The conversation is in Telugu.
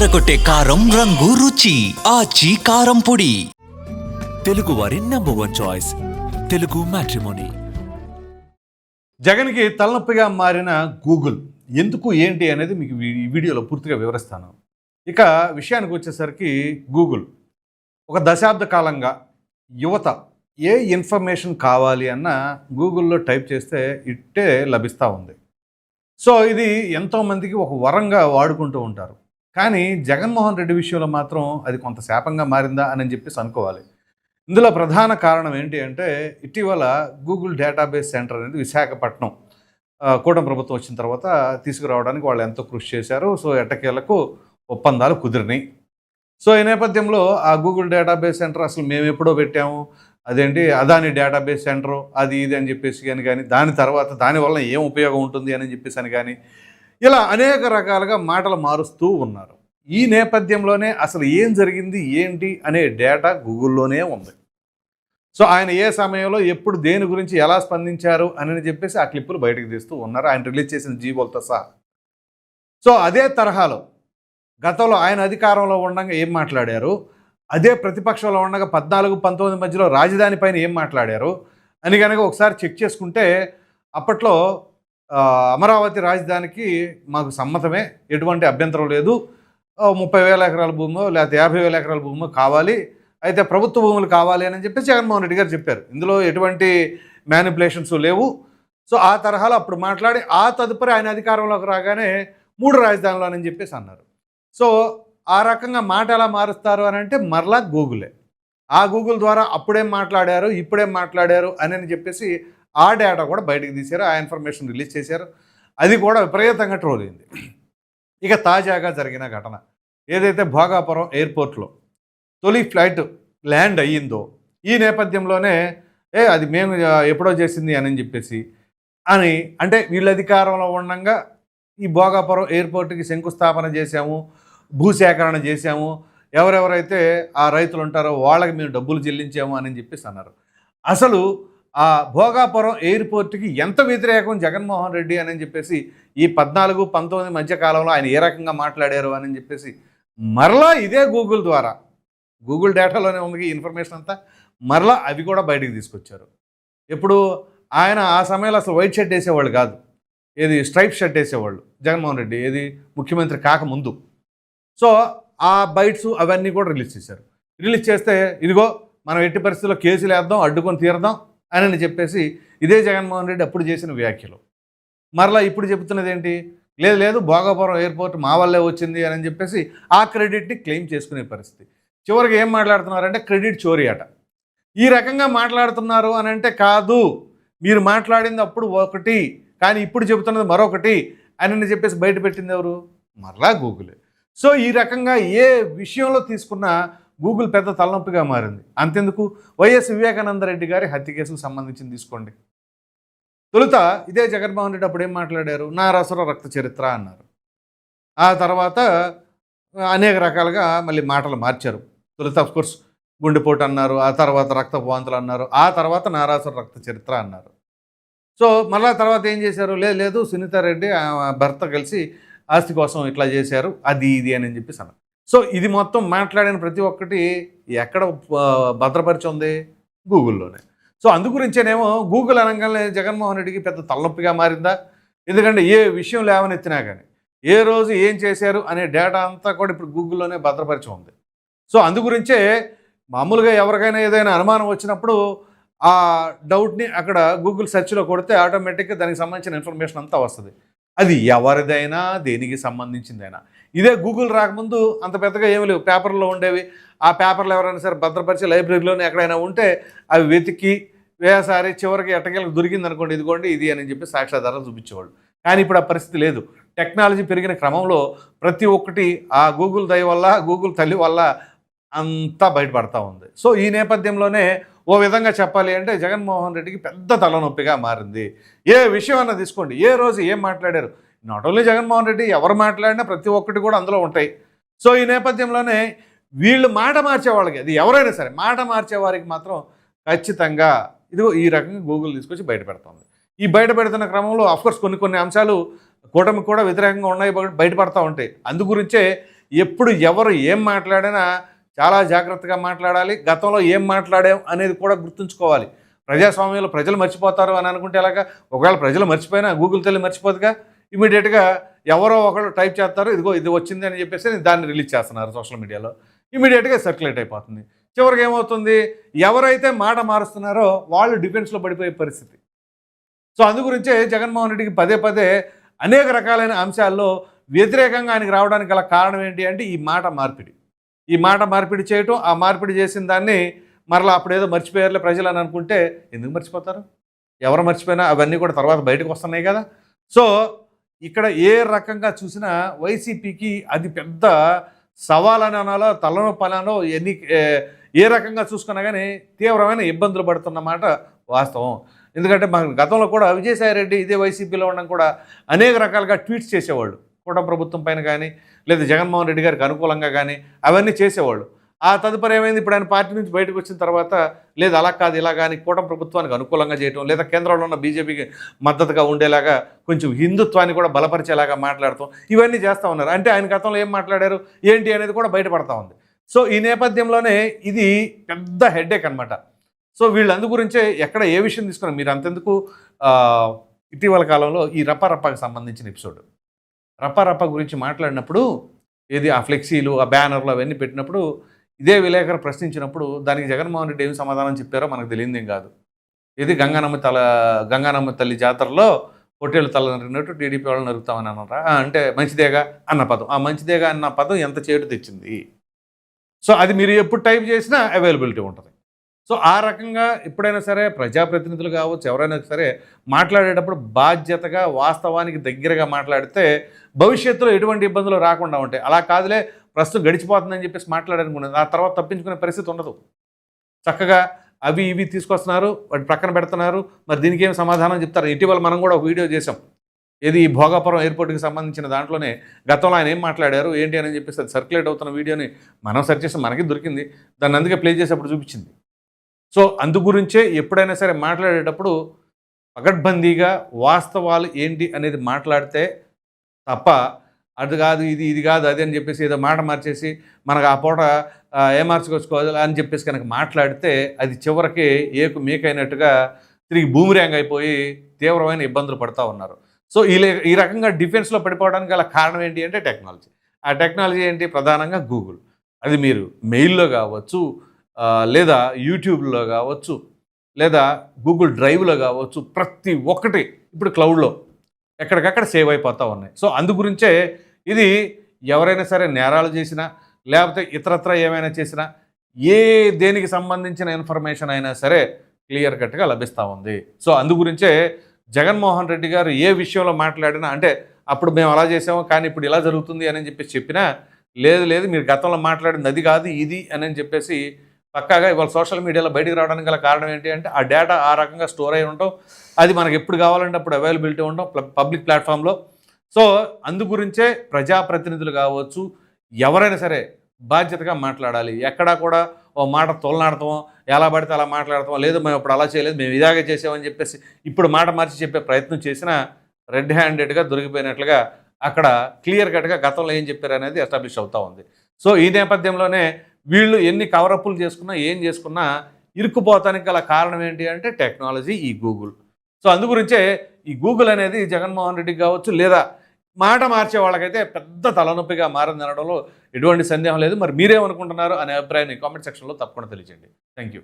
అదరగొట్టే కారం రంగు రుచి. ఆచి కారం పొడి. తెలుగు వారి number one choice Telugu matrimony జగన్కి తలనొప్పిగా మారిన గూగుల్ ఎందుకు ఏంటి అనేది మీకు ఈ వీడియోలో పూర్తిగా వివరిస్తాను. ఇక విషయానికి వచ్చేసరికి గూగుల్. ఒక దశాబ్ద కాలంగా యువత ఏ ఇన్ఫర్మేషన్ కావాలి అన్న గూగుల్లో టైప్ చేస్తే ఇట్టే లభిస్తూ ఉంది. సో ఇది ఎంతోమందికి ఒక వరంగా వాడుకుంటూ ఉంటారు. కానీ జగన్మోహన్ రెడ్డి విషయంలో మాత్రం అది కొంత శాపంగా మారిందా అని చెప్పేసి అనుకోవాలి. ఇందులో ప్రధాన కారణం ఏంటి అంటే ఇటీవల గూగుల్ డేటాబేస్ సెంటర్ అనేది విశాఖపట్నం కూటమి ప్రభుత్వం వచ్చిన తర్వాత తీసుకురావడానికి వాళ్ళు ఎంతో కృషి చేశారు. సో ఎట్టకేలకు ఒప్పందాలు కుదిరినాయి. సో ఈ నేపథ్యంలో ఆ గూగుల్ డేటాబేస్ సెంటర్ అసలు మేము ఎప్పుడో పెట్టాము? అదేంటి? అదాని డేటాబేస్ సెంటర్ అది ఇది అని చెప్పేసి కానీ కానీ దాని తర్వాత దానివల్ల ఏం ఉపయోగం ఉంటుంది అని చెప్పేసి అని కానీ ఇలా అనేక రకాలుగా మాటలు మారుస్తూ ఉన్నారు. ఈ నేపథ్యంలోనే అసలు ఏం జరిగింది ఏంటి అనే డేటా గూగుల్లోనే ఉంది. సో ఆయన ఏ సమయంలో ఎప్పుడు దేని గురించి ఎలా స్పందించారు అని చెప్పేసి ఆ క్లిప్పులు బయటకు తీస్తూ ఉన్నారు. ఆయన రిలీజ్ చేసిన జీవోలతో సహా. సో అదే తరహాలో గతంలో ఆయన అధికారంలో ఉండగా ఏం మాట్లాడారు? అదే ప్రతిపక్షంలో ఉండగా పద్నాలుగు పంతొమ్మిది మధ్యలో రాజధాని పైన ఏం మాట్లాడారు? అని కనుక ఒకసారి చెక్ చేసుకుంటే అప్పట్లో అమరావతి రాజధానికి మాకు సమ్మతమే. ఎటువంటి అభ్యంతరం లేదు. ముప్పై వేల ఎకరాల భూమో లేకపోతే యాభై వేల ఎకరాల భూమో కావాలి. అయితే ప్రభుత్వ భూములు కావాలి అని చెప్పి జగన్మోహన్ రెడ్డి గారు చెప్పారు. ఇందులో ఎటువంటి మ్యానిపులేషన్స్ లేవు. సో ఆ తరహాలో అప్పుడు మాట్లాడి ఆ తదుపరి ఆయన అధికారంలోకి రాగానే మూడు రాజధానులు అని చెప్పేసి అన్నారు. సో ఆ రకంగా మాట ఎలా మారుస్తారు అని అంటే మరలా గూగులే. ఆ గూగుల్ ద్వారా అప్పుడేం మాట్లాడారు ఇప్పుడేం మాట్లాడారు అని అని చెప్పేసి ఆ డేటా కూడా బయటకు తీశారు ఆ ఇన్ఫర్మేషన్ రిలీజ్ చేశారు. అది కూడా విపరీతంగా ట్రోల్ అయింది. ఇక తాజాగా జరిగిన ఘటన. ఏదైతే భోగాపురం ఎయిర్పోర్ట్లో తొలి ఫ్లైట్ ల్యాండ్ అయ్యిందో ఈ నేపథ్యంలోనే ఏ అది మేము ఎప్పుడో చేసింది అని చెప్పేసి అని అంటే వీళ్ళ అధికారంలో ఉండగా ఈ భోగాపురం ఎయిర్పోర్ట్కి శంకుస్థాపన చేశాము భూసేకరణ చేశాము. ఎవరెవరైతే ఆ రైతులు ఉంటారో వాళ్ళకి మేము డబ్బులు చెల్లించాము అని చెప్పేసి అన్నారు. అసలు ఆ భోగాపురం ఎయిర్పోర్ట్కి ఎంత వ్యతిరేకం జగన్మోహన్ రెడ్డి అని చెప్పేసి ఈ పద్నాలుగు పంతొమ్మిది మధ్య కాలంలో ఆయన ఏ రకంగా మాట్లాడారు అని చెప్పేసి మరలా ఇదే గూగుల్ ద్వారా గూగుల్ డేటాలోనే ఉంది ఈ ఇన్ఫర్మేషన్ అంతా మరలా అవి కూడా బయటికి తీసుకొచ్చారు. ఇప్పుడు ఆయన ఆ సమయంలో అసలు వైట్ షర్ట్ వేసేవాళ్ళు కాదు ఏది స్ట్రైప్ షర్ట్ వేసేవాళ్ళు జగన్మోహన్ రెడ్డి ఏది ముఖ్యమంత్రి కాకముందు. సో ఆ బైట్స్ అవన్నీ కూడా రిలీజ్ చేశారు. రిలీజ్ చేస్తే ఇదిగో మనం ఎట్టి పరిస్థితుల్లో కేసులు వేద్దాం అడ్డుకొని తీరదాం అని చెప్పేసి ఇదే జగన్మోహన్ రెడ్డి అప్పుడు చేసిన వ్యాఖ్యలు. మరలా ఇప్పుడు చెబుతున్నది ఏంటి లేదు లేదు భోగాపురం ఎయిర్పోర్ట్ మా వల్లే వచ్చింది అని చెప్పేసి ఆ క్రెడిట్ని క్లెయిమ్ చేసుకునే పరిస్థితి. చివరికి ఏం మాట్లాడుతున్నారంటే క్రెడిట్ చోరీ అట ఈ రకంగా మాట్లాడుతున్నారు అని అంటే కాదు. మీరు మాట్లాడింది అప్పుడు ఒకటి కానీ ఇప్పుడు చెబుతున్నది మరొకటి. అని చెప్పేసి బయట పెట్టింది ఎవరు? మరలా గూగులే. సో ఈ రకంగా ఏ విషయంలో తీసుకున్నా గూగుల్ పెద్ద తలనొప్పిగా మారింది. అంతెందుకు? వైఎస్ వివేకానంద రెడ్డి గారి హత్య కేసుకు సంబంధించింది తీసుకోండి. తొలుత ఇదే జగన్మోహన్ రెడ్డి అప్పుడు ఏం మాట్లాడారు? నారాసుర రక్త చరిత్ర అన్నారు. ఆ తర్వాత అనేక రకాలుగా మళ్ళీ మాటలు మార్చారు. తొలుత అఫ్కోర్స్ గుండెపోటు అన్నారు ఆ తర్వాత రక్త వాంతులు అన్నారు ఆ తర్వాత నారాసుర రక్త చరిత్ర అన్నారు. సో మళ్ళా తర్వాత ఏం చేశారు? లేదు లేదు సునీతారెడ్డి భర్త కలిసి ఆస్తి కోసం ఇట్లా చేశారు అది ఇది అని చెప్పేసి అన్నారు. సో ఇది మొత్తం మాట్లాడిన ప్రతి ఒక్కటి ఎక్కడ ఆ, భద్రపరిచి ఉంది గూగుల్లోనే. సో అందు గురించేనేమో గూగుల్ అనగానే జగన్మోహన్ రెడ్డికి పెద్ద తలనొప్పిగా మారిందా? ఎందుకంటే ఏ విషయం లేవనెత్తినా కానీ ఏ రోజు ఏం చేశారు అనే డేటా అంతా కూడా ఇప్పుడు గూగుల్లోనే భద్రపరిచి ఉంది. సో అందు గురించే మామూలుగా ఎవరికైనా ఏదైనా అనుమానం వచ్చినప్పుడు ఆ డౌట్ని అక్కడ గూగుల్ సెర్చ్లో కొడితే ఆటోమేటిక్గా దానికి సంబంధించిన ఇన్ఫర్మేషన్ అంతా వస్తుంది. అది ఎవరిదైనా దేనికి సంబంధించిందైనా. ఇదే గూగుల్ రాకముందు అంత పెద్దగా ఏమి లేవు. పేపర్లో ఉండేవి. ఆ పేపర్లు ఎవరైనా సరే భద్రపరిచి లైబ్రరీలోనే ఎక్కడైనా ఉంటే అవి వెతికి వేసారి చివరికి ఎట్టకేలకు దొరికింది అనుకోండి ఇదిగోండి ఇది అని చెప్పి సాక్ష్యాధారాలు చూపించేవాళ్ళు. కానీ ఇప్పుడు ఆ పరిస్థితి లేదు. టెక్నాలజీ పెరిగిన క్రమంలో ప్రతి ఒక్కటి ఆ గూగుల్ దయ వల్ల గూగుల్ తల్లి వల్ల అంతా బయటపడతా ఉంది. సో ఈ నేపథ్యంలోనే ఓ విధంగా చెప్పాలి అంటే జగన్మోహన్ రెడ్డికి పెద్ద తలనొప్పిగా మారింది. ఏ విషయం అన్నా తీసుకోండి. ఏ రోజు ఏం మాట్లాడారు? నాట్ ఓన్లీ జగన్మోహన్ రెడ్డి ఎవరు మాట్లాడినా ప్రతి ఒక్కటి కూడా అందులో ఉంటాయి. సో ఈ నేపథ్యంలోనే వీళ్ళు మాట మార్చే వాళ్ళకి అది ఎవరైనా సరే మాట మార్చే వారికి మాత్రం ఖచ్చితంగా ఇదిగో ఈ రకంగా గూగుల్ తీసుకొచ్చి బయట పెడుతుంది. ఈ బయట పెడుతున్న క్రమంలో అఫ్కోర్స్ కొన్ని కొన్ని అంశాలు కూటమికి కూడా వ్యతిరేకంగా ఉన్నాయి బయట- బయటపడతా ఉంటాయి. అందు గురించే ఎప్పుడు ఎవరు ఏం మాట్లాడినా చాలా జాగ్రత్తగా మాట్లాడాలి. గతంలో ఏం మాట్లాడాం అనేది కూడా గుర్తుంచుకోవాలి. ప్రజాస్వామ్యంలో ప్రజలు మర్చిపోతారు అని అనుకుంటే ఎలాగా? ఒకవేళ ప్రజలు మర్చిపోయినా గూగుల్ తల్లి మర్చిపోదుగా? ఇమీడియట్గా ఎవరో ఒకరు టైప్ చేస్తారు ఇదిగో ఇది వచ్చింది అని చెప్పేసి దాన్ని రిలీజ్ చేస్తున్నారు సోషల్ మీడియాలో. ఇమీడియట్గా సర్క్యులేట్ అయిపోతుంది. చివరికి ఏమవుతుంది? ఎవరైతే మాట మారుస్తున్నారో వాళ్ళు డిఫెన్స్లో పడిపోయే పరిస్థితి. సో అందు గురించే జగన్మోహన్ రెడ్డికి పదే పదే అనేక రకాలైన అంశాల్లో వ్యతిరేకంగా ఆయనకి రావడానికి గల కారణం ఏంటి అంటే ఈ మాట మార్పిడి. ఈ మాట మార్పిడి చేయటం ఆ మార్పిడి చేసిన దాన్ని మరలా అప్పుడేదో మర్చిపోయారులే ప్రజలు అని అనుకుంటే ఎందుకు మర్చిపోతారు? ఎవరు మర్చిపోయినా అవన్నీ కూడా తర్వాత బయటకు వస్తున్నాయి కదా. సో ఇక్కడ ఏ రకంగా చూసినా వైసీపీకి అది పెద్ద సవాలని అనాలో ఎన్ని ఏ- రకంగా చూసుకున్నా కానీ తీవ్రమైన ఇబ్బందులు పడుతున్నమాట వాస్తవం. ఎందుకంటే మన గతంలో కూడా విజయసాయి రెడ్డి ఇదే వైసీపీలో ఉండడం కూడా అనేక రకాలుగా ట్వీట్స్ చేసేవాళ్ళు. కూటమి ప్రభుత్వం పైన కానీ లేదా జగన్మోహన్ రెడ్డి గారికి అనుకూలంగా కానీ అవన్నీ చేసేవాళ్ళు. ఆ తదుపరి ఏమైంది? ఇప్పుడు ఆయన పార్టీ నుంచి బయటకు వచ్చిన తర్వాత లేదు అలా కాదు ఇలా కానీ కూటమి ప్రభుత్వానికి అనుకూలంగా చేయటం లేదా కేంద్రంలో ఉన్న బీజేపీకి మద్దతుగా ఉండేలాగా కొంచెం హిందుత్వాన్ని కూడా బలపరిచేలాగా మాట్లాడటం ఇవన్నీ చేస్తూ ఉన్నారు. అంటే ఆయన గతంలో ఏం మాట్లాడారు? ఏంటి అనేది కూడా బయటపడతా ఉంది. సో ఈ నేపథ్యంలోనే ఇది పెద్ద హెడ్ఏక్ అనమాట సో వీళ్ళు గురించే ఎక్కడ ఏ విషయం తీసుకున్నారు మీరు అంతెందుకు ఇటీవల కాలంలో ఈ రప్పారప్పకి సంబంధించిన ఎపిసోడ్. రప్పారప్ప గురించి మాట్లాడినప్పుడు ఏది ఆ ఫ్లెక్సీలు ఆ బ్యానర్లు అవన్నీ పెట్టినప్పుడు ఇదే విలేకరు ప్రశ్నించినప్పుడు దానికి జగన్మోహన్ రెడ్డి ఏమి సమాధానం చెప్పారో మనకు తెలియదేం కాదు. ఇది గంగానమ్మ తల గంగానమ్మ తల్లి జాతరలో పొట్టేళ్ళు తల నరిగినట్టు టీడీపీ వాళ్ళు నరుగుతామని అన్నారా? అంటే మంచిదేగా అన్న పదం. ఆ మంచిదేగా అన్న పదం ఎంత చేటు తెచ్చింది? సో అది మీరు ఎప్పుడు టైప్ చేసినా అవైలబిలిటీ ఉంటుంది. సో ఆ రకంగా ఎప్పుడైనా సరే ప్రజాప్రతినిధులు కావచ్చు ఎవరైనా సరే మాట్లాడేటప్పుడు బాధ్యతగా వాస్తవానికి దగ్గరగా మాట్లాడితే భవిష్యత్తులో ఎటువంటి ఇబ్బందులు రాకుండా ఉంటాయి. అలా కాదులే ప్రస్తుతం గడిచిపోతుందని చెప్పేసి మాట్లాడాలనుకున్నది ఆ తర్వాత తప్పించుకునే పరిస్థితి ఉండదు. చక్కగా అవి ఇవి తీసుకొస్తున్నారు వాటి ప్రక్కన పెడుతున్నారు. మరి దీనికి ఏం సమాధానం చెప్తారు. ఇటీవల మనం కూడా ఒక వీడియో చేసాం ఏది ఈ భోగాపురం ఎయిర్పోర్ట్కి సంబంధించిన దాంట్లోనే గతంలో ఆయన ఏం మాట్లాడారు ఏంటి అని చెప్పేసి అది సర్క్యులేట్ అవుతున్న వీడియోని మనం సెర్చ్ చేస్తే మనకి దొరికింది. దాన్ని అందుకే ప్లే చేసేప్పుడు చూపించింది. సో అందు గురించే ఎప్పుడైనా సరే మాట్లాడేటప్పుడు పగడ్బందీగా వాస్తవాలు ఏంటి అనేది మాట్లాడితే తప్ప అది కాదు ఇది ఇది కాదు అది అని చెప్పేసి ఏదో మాట మార్చేసి మనకు ఆ పూట ఆ, ఏ అని చెప్పేసి కనుక మాట్లాడితే అది చివరికి ఏకు మీకైనట్టుగా తిరిగి బూమిరాంగ్ అయిపోయి తీవ్రమైన ఇబ్బందులు పడుతూ ఉన్నారు. సో ఈ ఈ రకంగా డిఫెన్స్లో పడిపోవడానికి గల కారణం ఏంటి అంటే టెక్నాలజీ. ఆ టెక్నాలజీ ఏంటి? ప్రధానంగా గూగుల్. అది మీరు మెయిల్లో కావచ్చు లేదా యూట్యూబ్లో కావచ్చు లేదా గూగుల్ డ్రైవ్లో కావచ్చు ప్రతి ఒక్కటి ఇప్పుడు క్లౌడ్లో. ఎక్కడికక్కడ సేవ్ అయిపోతూ ఉన్నాయి. సో అందు గురించే ఇది ఎవరైనా సరే నేరాలు చేసినా లేకపోతే ఇతరత్ర ఏమైనా చేసినా ఏ దేనికి సంబంధించిన ఇన్ఫర్మేషన్ అయినా సరే క్లియర్ కట్గా లభిస్తూ ఉంది. సో అందు గురించే జగన్మోహన్ రెడ్డి గారు ఏ విషయంలో మాట్లాడినా అంటే అప్పుడు మేము అలా చేసాము కానీ ఇప్పుడు ఇలా జరుగుతుంది అని చెప్పేసి చెప్పినా లేదు లేదు మీరు గతంలో మాట్లాడింది అది కాదు ఇది అని చెప్పేసి పక్కాగా ఇవాళ సోషల్ మీడియాలో బయటకు రావడానికి గల కారణం ఏంటి అంటే ఆ డేటా ఆ రకంగా స్టోర్ అయి ఉండటం అది మనకి ఎప్పుడు కావాలంటే అప్పుడు అవైలబిలిటీ ఉండడం పబ్లిక్ ప్లాట్ఫామ్లో సో అందు గురించే ప్రజాప్రతినిధులు కావచ్చు ఎవరైనా సరే బాధ్యతగా మాట్లాడాలి. ఎక్కడా కూడా ఓ మాట తోలనాడతామో ఎలా పడితే అలా మాట్లాడతామో లేదు మేము ఇప్పుడు అలా చేయలేదు మేము ఇదాగే చేసామని చెప్పేసి ఇప్పుడు మాట మార్చి చెప్పే ప్రయత్నం చేసినా రెడ్ హ్యాండెడ్గా దొరికిపోయినట్లుగా అక్కడ క్లియర్ కట్గా గతంలో ఏం చెప్పారు అనేది ఎస్టాబ్లిష్ అవుతూ ఉంది. సో ఈ నేపథ్యంలోనే వీళ్ళు ఎన్ని కవరప్పులు చేసుకున్నా ఏం చేసుకున్నా ఇరుక్కుపోతానికి గల కారణం ఏంటి అంటే టెక్నాలజీ ఈ గూగుల్ సో అందు గురించే ఈ గూగుల్ అనేది జగన్మోహన్ రెడ్డికి కావచ్చు లేదా మాట మార్చే వాళ్ళకైతే పెద్ద తలనొప్పిగా మారింది అనడంలో ఎటువంటి సందేహం లేదు. మరి మీరేమనుకుంటున్నారు అనే అభిప్రాయాన్ని కామెంట్ సెక్షన్లో తప్పకుండా తెలియజేయండి థ్యాంక్ యూ